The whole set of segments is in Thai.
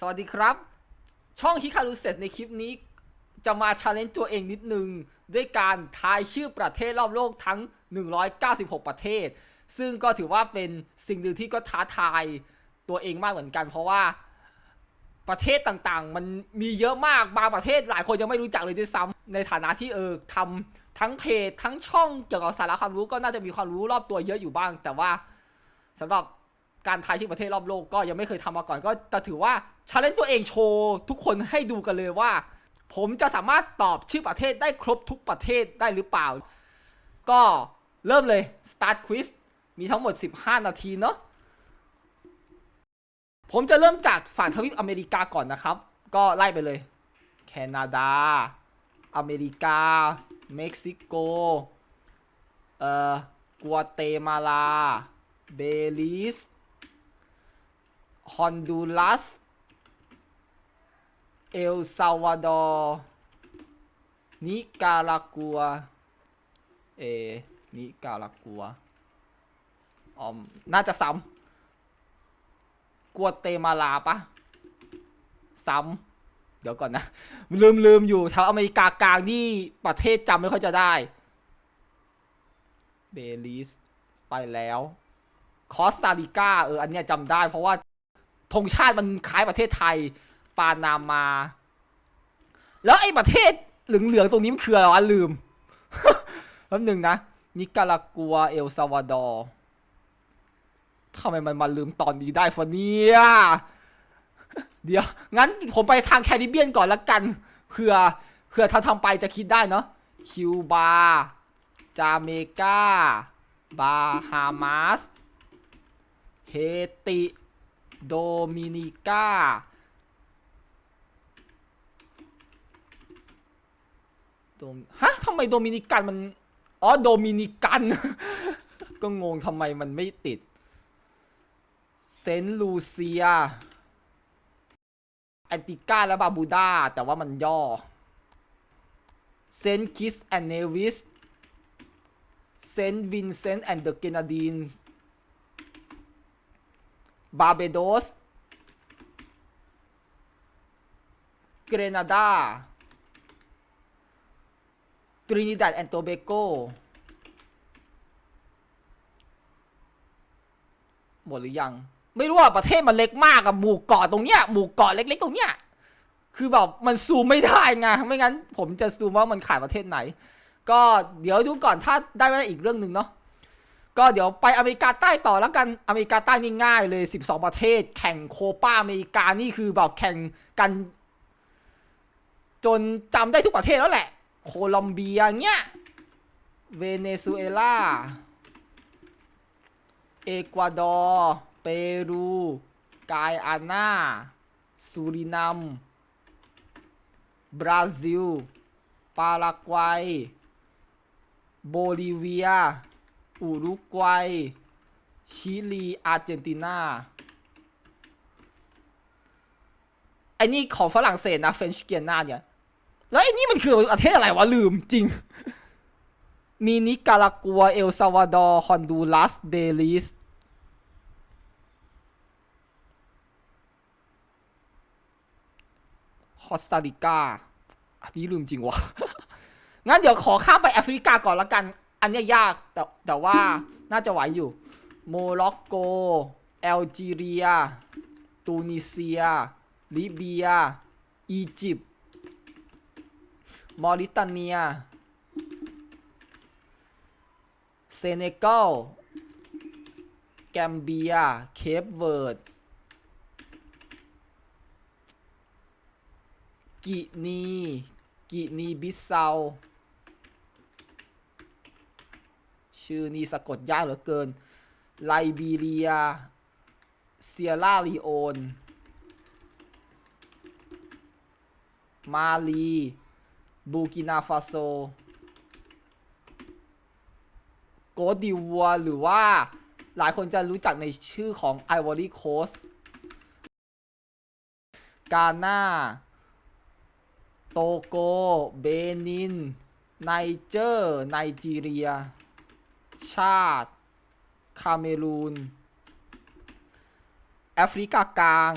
สวัสดีครับ ช่องฮิคารุเซตในคลิปนี้ จะมาชาเลนจ์ตัวเองนิดนึง ด้วยการทายชื่อประเทศรอบโลกทั้ง 196 ประเทศ ซึ่งก็ถือว่าเป็นสิ่งหนึ่งที่ก็ท้าทายตัวเองมากเหมือนกัน เพราะว่าประเทศต่างๆ มันมีเยอะมากบางประเทศหลายคนยังไม่รู้จักเลยด้วยซ้ำในฐานะที่เออทำทั้งเพจทั้งช่องเกี่ยวกับสาระความรู้ก็น่าจะมีความรู้รอบตัวเยอะอยู่บ้าง แต่ว่าสำหรับ การทายชื่อประเทศรอบโลกก็ยังไม่เคยทำมาก่อนก็แต่ถือว่าชาเลนจ์ตัวเองโชว์ทุกคนให้ดูกันเลยว่า ผมจะสามารถตอบชื่อประเทศได้ครบทุกประเทศได้หรือเปล่า ก็เริ่มเลย start quiz มีทั้งหมด 15 นาทีเนาะผมจะเริ่มจากฝั่งทวีปอเมริกาก่อนนะครับ ก็ไล่ไปเลย แคนาดา อเมริกา เม็กซิโก เอ่อกัวเตมาลา เบลิส ฮอนดูรัส เอลซาวาดอร์ นิการากัว เอ นิการากัวอ๋อน่าจะซ้ำกัวเตมาลาปะ ซ้ำ เดี๋ยวก่อนนะ ลืมลืมอยู่แถวอเมริกากลางนี่ประเทศจำไม่ค่อยจะได้ เบลิส ไปแล้ว คอสตาริกาเออ อันเนี้ยจำได้เพราะว่า ธงชาติมันคล้ายประเทศไทย ปานามา แล้วไอ้ประเทศเหลืองๆตรงนี้มันคืออะไรวะลืมแป๊บหนึ่งนะ นิการากัวเอลซาวาดอร์ทำไมมันมาลืมตอนนี้ได้ฟะเนี่ย เดี๋ยว งั้นผมไปทางแคริบเบียนก่อนละกันเผื่อเผื่อทำทำไปจะคิดได้เนาะ คิวบา จาเมกา บาฮามาส เฮติ โดมินิกาโดมฮะทำไมโดมินิกันมัน อ๋อ โดมินิกัน ก็งงทำไมมันไม่ติด เซนต์ลูเซีย แอนติกาและบาบูดา แต่ว่ามันย่อ เซนต์คิสแอนเนวิส เซนต์วินเซนต์แอนด์เดอะเกนาดีน บาเบโดส เกรนาดาตรินิดัดแอนโตเบโก หมดหรือยัง ไม่รู้ว่าประเทศมันเล็กมากอะหมู่เกาะตรงเนี้ย หมู่เกาะเล็กๆตรงเนี้ย คือแบบมันซูมไม่ได้ไง ไม่งั้นผมจะซูมว่ามันขายประเทศไหน ก็เดี๋ยวดูก่อนถ้าได้ไม่ได้อีกเรื่องหนึ่งเนาะ ก็เดี๋ยวไปอเมริกาใต้ต่อแล้วกันอเมริกาใต้นี่ง่ายเลย 12 ประเทศ แข่งโคปาอเมริกานี่คือแบบแข่งกัน จนจำได้ทุกประเทศแล้วแหละ โคลอมเบียเงี้ยเวเนซุเอลาเอกวาดอร์เปรูกายอานาซูรินัมบราซิล ปารากวัย โบลิเวีย อุรุกวัย ชิลี อาร์เจนตินาไอ้นี่ของฝรั่งเศสนะเฟนช์เกียนาเนี่ย แล้วไอ้นี่มันคือประเทศอะไรวะ ลืมจริง มีนิการากัว เอลซาวาดอร์ ฮอนดูรัส เบลิส คอสตาริกา อันนี้ลืมจริงวะ งั้นเดี๋ยวขอข้ามไปแอฟริกาก่อนละกัน อันนี้ยากแต่แต่ว่าน่าจะไหวอยู่ โมร็อกโก แอลจีเรีย ตูนิเซีย ลิเบีย อียิปต์ มอริตาเนีย เซเนกัล แกมเบีย เคปเวิร์ด กินี กินีบิสซา ชื่อนี้สะกดยากเหลือเกิน ไลบีเรีย เซียร่าลีโอน มาลี บูกินาฟาโซ โกดดิวัวหรือว่าหลายคนจะรู้จักในชื่อของไอวอรี่โคสกาหน้า โตโก เบนิน ไนเจอร์ ไนจีเรีย ชาติ คาเมรูน แอฟริกากลาง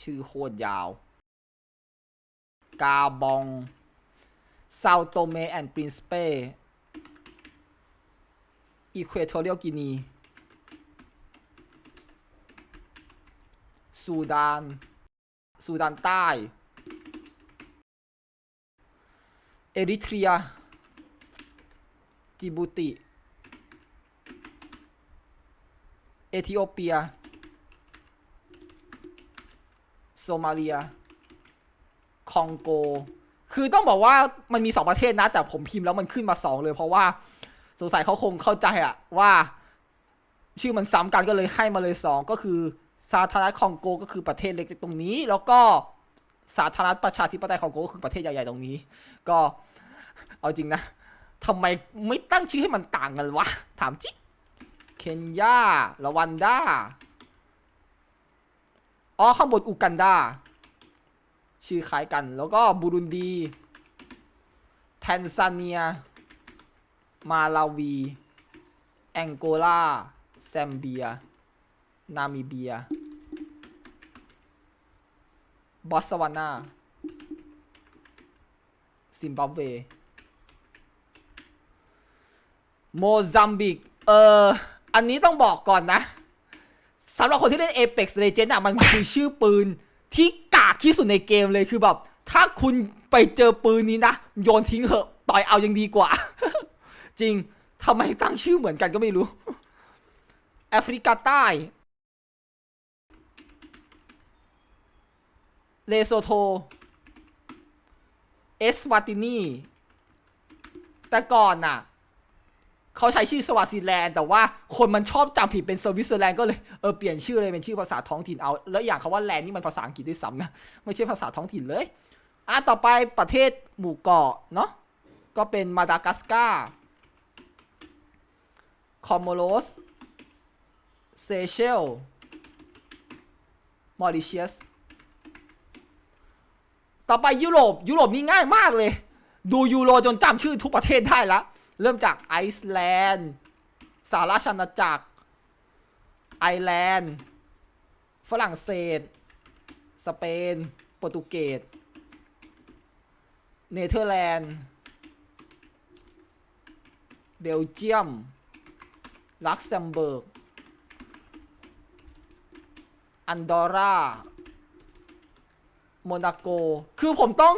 ชื่อโคตรยาว กาบองซาโตเมแอนด์ปรินสเปอีควทอเรียลกินีซูดาน ซูดานใต้ เอริเทรีย จิบูติ เอธิโอเปีย โซมาเลีย คองโก คือต้องบอกว่ามันมีสองประเทศนะ แต่ผมพิมพ์แล้วมันขึ้นมาสองเลย เพราะว่าสงสัยเขาคงเข้าใจอะว่า ชื่อมันซ้ำกันก็เลยให้มาเลยสองก็คือสาธารณรัฐคองโกก็คือประเทศเล็กๆตรงนี้ แล้วก็สาธารณรัฐประชาธิปไตยคองโกก็คือประเทศใหญ่ๆตรงนี้ ก็เอาจริงนะ ทำไมไม่ตั้งชื่อให้มันต่างกันวะ ถามจิเคนยาลาวันดาอ๋อข้างบนอูกันดา ชื่อคล้ายกัน แล้วก็บูรุนดี แทนซาเนีย มาลาวี แองโกลา แซมเบีย นามิเบีย บอสวานา ซิมบับเว โมซัมบิก เออ อันนี้ต้องบอกก่อนนะสำหรับคนที่เล่น Apex Legends อะ มันคือชื่อปืนที่กากที่สุดในเกมเลยคือแบบ ถ้าคุณไปเจอปืนนี้นะ โยนทิ้งเหอะ ต่อยเอายังดีกว่า จริงทำไมตั้งชื่อเหมือนกันก็ไม่รู้ แอฟริกาใต้เลโซโท เอสวาตินี แต่ก่อนน่ะ เขาใช้ชื่อสวาซิแลนด์แต่ว่าคนมันชอบจำผิดเป็นสวิตเซอร์แลนด์ก็เลยเออเปลี่ยนชื่อเลยเป็นชื่อภาษาท้องถิ่นเอา แล้วอย่างคำว่าแลนด์นี่มันภาษาอังกฤษด้วยซ้ำนะไม่ใช่ภาษาท้องถิ่นเลยอะต่อไปประเทศหมู่เกาะเนาะก็เป็นมาดากัสการ์คอมโมโรสเซเชลมอริเชียสต่อไปยุโรปยุโรปนี่ง่ายมากเลย ดูยูโรจนจำชื่อทุกประเทศได้ละ เริ่มจากไอซ์แลนด์สหราชอาณาจักร ไอร์แลนด์ ฝรั่งเศส สเปน โปรตุเกส เนเธอร์แลนด์ เบลเจียม ลักเซมเบิร์ก อันดอร่า โมนาโก คือผมต้อง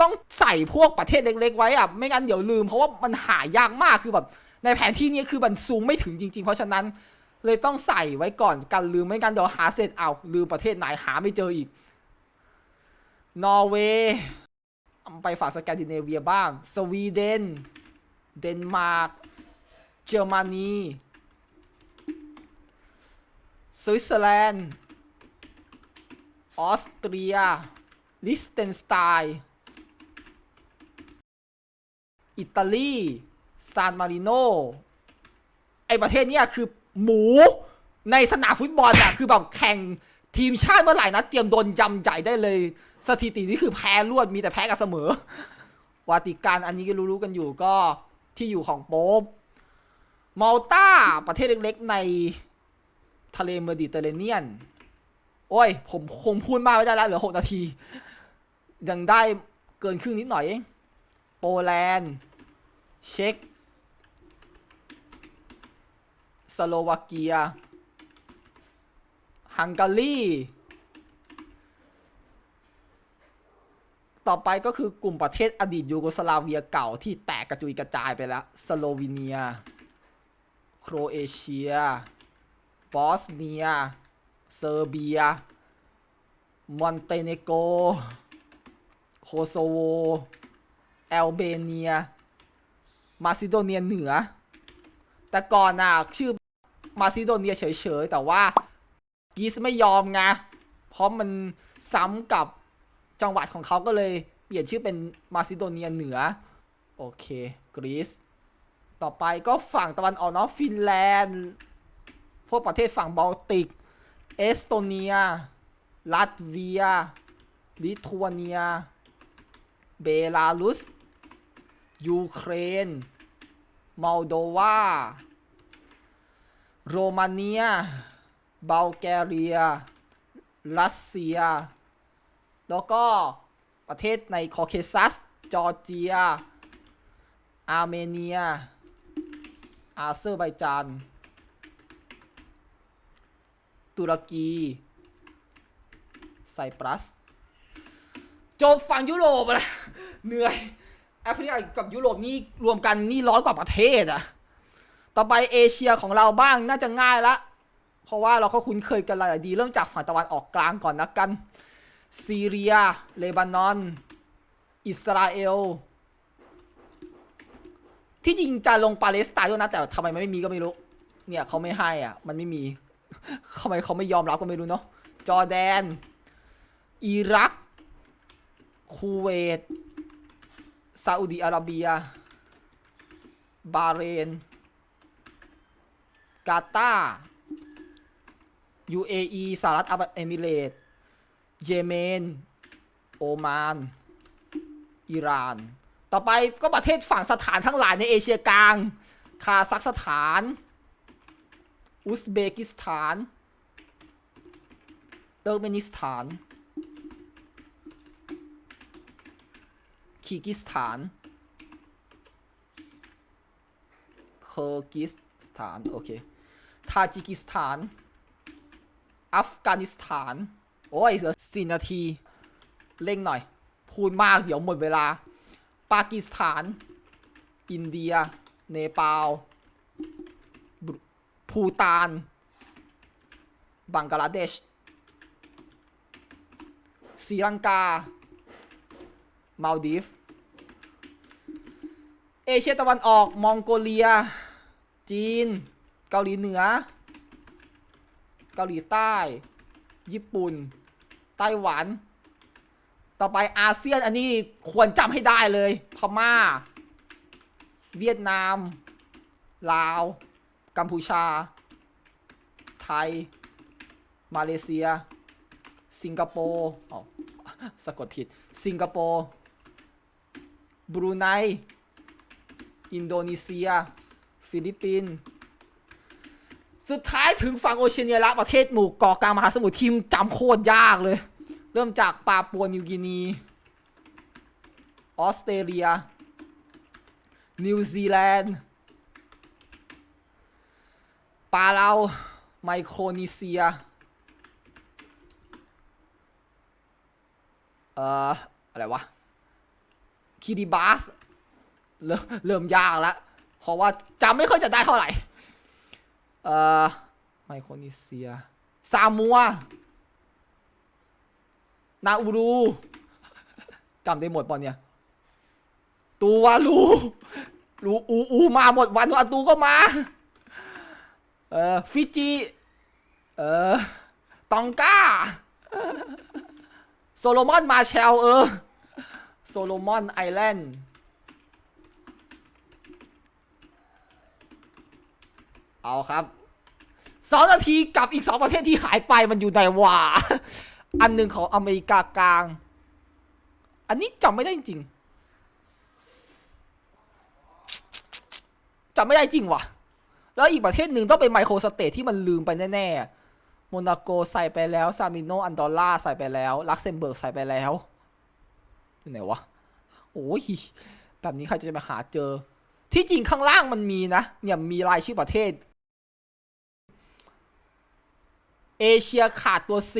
ต้องใส่พวกประเทศเล็ก ๆ ไว้อะไม่งั้นเดี๋ยวลืม เพราะว่ามันหายากมากคือแบบในแผนที่นี้คือมันซูมไม่ถึงจริง ๆ เพราะฉะนั้น เลยต้องใส่ไว้ก่อนกันลืมไม่งั้นเดี๋ยวหาเสร็จเอาลืมประเทศไหนหาไม่เจออีก นอร์เวย์ไปฝั่งสแกนดิเนเวียบ้าง สวีเดน เดนมาร์กเยอรมนีสวิตเซอร์แลนด์ ออสเตรีย ลิสเตนสไตน์ อิตาลีซานมาริโนไอประเทศเนี้ยคือหมูในสนามฟุตบอลอะคือแบบแข่งทีมชาติเมื่อไหร่นะเตรียมโดนยำใหญ่ได้เลย สถิตินี่คือแพ้รวดมีแต่แพ้กับเสมอ วาติกันอันนี้ก็รู้ๆกันอยู่ก็ที่อยู่ของโป๊ปมาลตาประเทศเล็กๆในทะเลเมดิเตอร์เรเนียน โอ้ย ผมคงพูดมากไม่ได้แล้วเหลือ 6 นาที ยังได้เกินครึ่งนิดหน่อยเองโปแลนด์ เช็กสโลวาเกีย ฮังการี ต่อไปก็คือกลุ่มประเทศอดีตยูโกสลาเวียเก่าที่แตกกระจุยกระจายไปแล้ว สโลวีเนีย โครเอเชีย บอสเนีย เซอร์เบีย มอนเตเนโก โคโซโว แอลเบเนีย มาซิโดเนียเหนือ แต่ก่อนน่ะชื่อมาซิโดเนียเฉยๆ แต่ว่ากรีซไม่ยอมไงเพราะมันซ้ำกับจังหวัดของเขาก็เลยเปลี่ยนชื่อเป็นมาซิโดเนียเหนือ โอเคกรีซต่อไปก็ฝั่งตะวันออกเนาะฟินแลนด์ พวกประเทศฝั่งบอลติก เอสโตเนีย ลัตเวีย ลิทัวเนีย เบลารุส ยูเครนมอลโดวาโรมาเนียบัลแกเรีย รัสเซีย แล้วก็ประเทศในคอเคซัส จอร์เจีย อาร์เมเนีย อาเซอร์ไบจาน ตุรกี ไซปรัส จบฝั่งยุโรปอะเหนื่อย แอฟริกากับยุโรปนี่รวมกันนี่ร้อยกว่าประเทศอะต่อไปเอเชียของเราบ้างน่าจะง่ายละ เพราะว่าเราก็คุ้นเคยกันหลายดี เริ่มจากฝั่งตะวันออกกลางก่อนนะกัน ซีเรีย เลบานอน อิสราเอล ที่จริงจะลงปาเลสไตน์ด้วยนะ แต่ทำไมไม่มีก็ไม่รู้ เนี่ยเขาไม่ให้อะ มันไม่มีทำไมเขาไม่ยอมรับก็ไม่รู้เนาะ จอร์แดน อิรัก คูเวต ซาอุดีอาระเบีย บาเรน กาตาร์ UAE สหรัฐอาหรับเอมิเรตเยเมน โอมาน อิหร่าน ต่อไปก็ประเทศฝั่งสถานทั้งหลายในเอเชียกลาง คาซัคสถาน อุซเบกิสถาน เติร์กเมนิสถาน คีร์กิสถานเคิร์กิสถาน โอเค ทาจิกิสถาน อัฟกานิสถาน โอ้ยเหลือสี่นาที เร่งหน่อย พูดมากเดี๋ยวหมดเวลา ปากีสถาน อินเดีย เนปาลบรูภูตาน บังกลาเทศศรีลังกามาลดีฟ เอเชียตะวันออก มองโกเลีย จีน เกาหลีเหนือ เกาหลีใต้ ญี่ปุ่น ไต้หวัน ต่อไปอาเซียนอันนี้ควรจำให้ได้เลย พม่า เวียดนาม ลาว กัมพูชา ไทย มาเลเซีย สิงคโปร์อ๋อสะกดผิด สิงคโปร์ บรูไน อินโดนีเซีย ฟิลิปปินส์สุดท้ายถึงฝั่งโอเชียเนียละประเทศหมู่เกาะกลางมหาสมุทรทีมจำโคตรยากเลย เริ่มจากปาปัวนิวกินี ออสเตรเลีย นิวซีแลนด์ปาเลาไมโครนีเซียเอ่ออะไรวะคิริบาส เริ่มเริ่มยากแล้วเพราะว่าจำไม่ค่อยจะได้เท่าไหร่ เอ่อ ไมโครนีเซีย ซามัว นาอูรูจำได้หมดปอนเนี่ย ตูวาลูลูอูอูมาหมดวันอาตูก็มา เอ่อ ฟิจิ เอ่อ ตองกาโซโลมอนมาเชลเออ โซโลมอนไอแลนด์ เอาครับสองนาทีกับอีกสองประเทศที่หายไปมันอยู่ในวะอันหนึ่งของอเมริกากลาง อันนี้จำไม่ได้จริงจำไม่ได้จริงวะแล้วอีกประเทศหนึ่งต้องเป็นไมโครสเตทที่มันลืมไปแน่ๆโมนาโกใส่ไปแล้ว ซามิโนอันดอร่าใส่ไปแล้วลักเซมเบิร์กใส่ไปแล้วอยู่ไหนวะโอ้ยแบบนี้ใครจะมาหาเจอ ที่จริงข้างล่างมันมีนะ เนี่ยมีรายชื่อประเทศ เอเชียขาดตัว C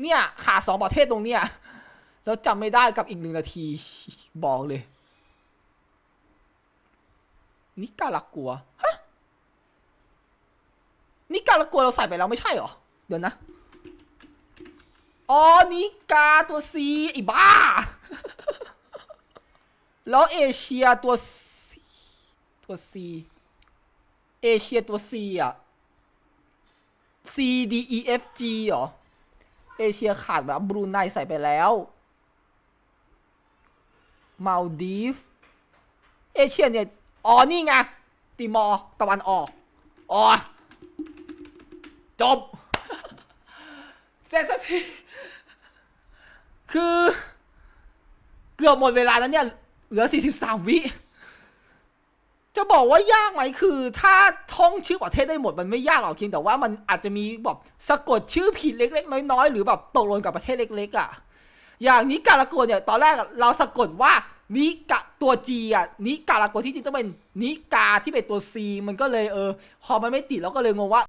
เนี่ย ขาดสองประเทศตรงเนี้ยแล้วจำไม่ได้กับอีกหนึ่งนาที บอกเลย นิการากัวฮะนิการากัวเราใส่ไปแล้วไม่ใช่หรอ เดี๋ยวนะ อ๋อ นิกาตัว C ไอ้บ้า แล้วเอเชียตัว C ตัว C เอเชียตัว C อะ C D E F G เหรอ เอเชียขาดแบบบรูไนใส่ไปแล้วมาลดีฟเอเชียเนี่ย อ๋อ นี่ไง ติมอร์ตะวันออก อ๋อ จบ เสร็จสักที คือ เกือบหมดเวลาแล้วเนี่ย เหลือ 43 วิ จะบอกว่ายากไหมคือ ถ้าท่องชื่อประเทศได้หมดมันไม่ยากหรอกเพียงแต่ว่ามันอาจจะมีแบบสะกดชื่อผิดเล็ก ๆ น้อยๆ หรือแบบตกหล่นกับประเทศเล็ก ๆอะอย่างนิการาโกวเนี่ยตอนแรกเราสะกดว่านิกะตัวจีอะนิการาโกวที่จริงต้องเป็นนิกาที่เป็นตัวซีมันก็เลยเออพอมันไม่ติดเราก็เลยงงว่า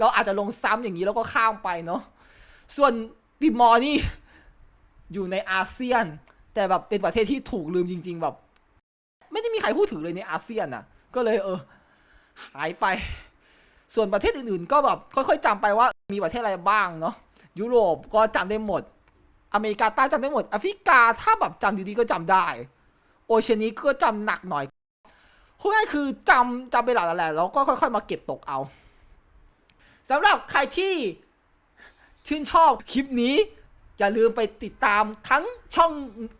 เราอาจจะลงซ้ำอย่างนี้แล้วก็ข้ามไปเนาะส่วนติมอร์นี่อยู่ในอาเซียน แต่แบบเป็นประเทศที่ถูกลืมจริง ๆ แบบ ไม่ได้มีใครพูดถึงเลยในอาเซียนน่ะก็เลยเออ หายไป ส่วนประเทศอื่นๆ ก็แบบค่อยๆจำไปว่ามีประเทศอะไรบ้างเนาะยุโรปก็จำได้หมด อเมริกาใต้จำได้หมดแอฟริกาถ้าแบบจำดีๆก็จำได้ โอเชียนี้ก็จำหนักหน่อยพูดง่ายๆคือจำจำไปหลายๆแหละแล้วก็ค่อย ๆ มาเก็บตกเอาสำหรับใครที่ชื่นชอบคลิปนี้ อย่าลืมไปติดตามทั้งช่อง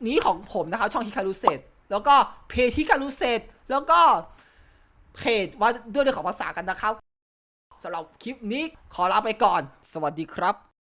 นี้ของผมนะครับ ช่องฮิคารุเซต แล้วก็เพจที่การุเซตแล้วก็เพจว่าด้วยเรื่องของภาษากันนะครับสำหรับคลิปนี้ขอลาไปก่อน สวัสดีครับ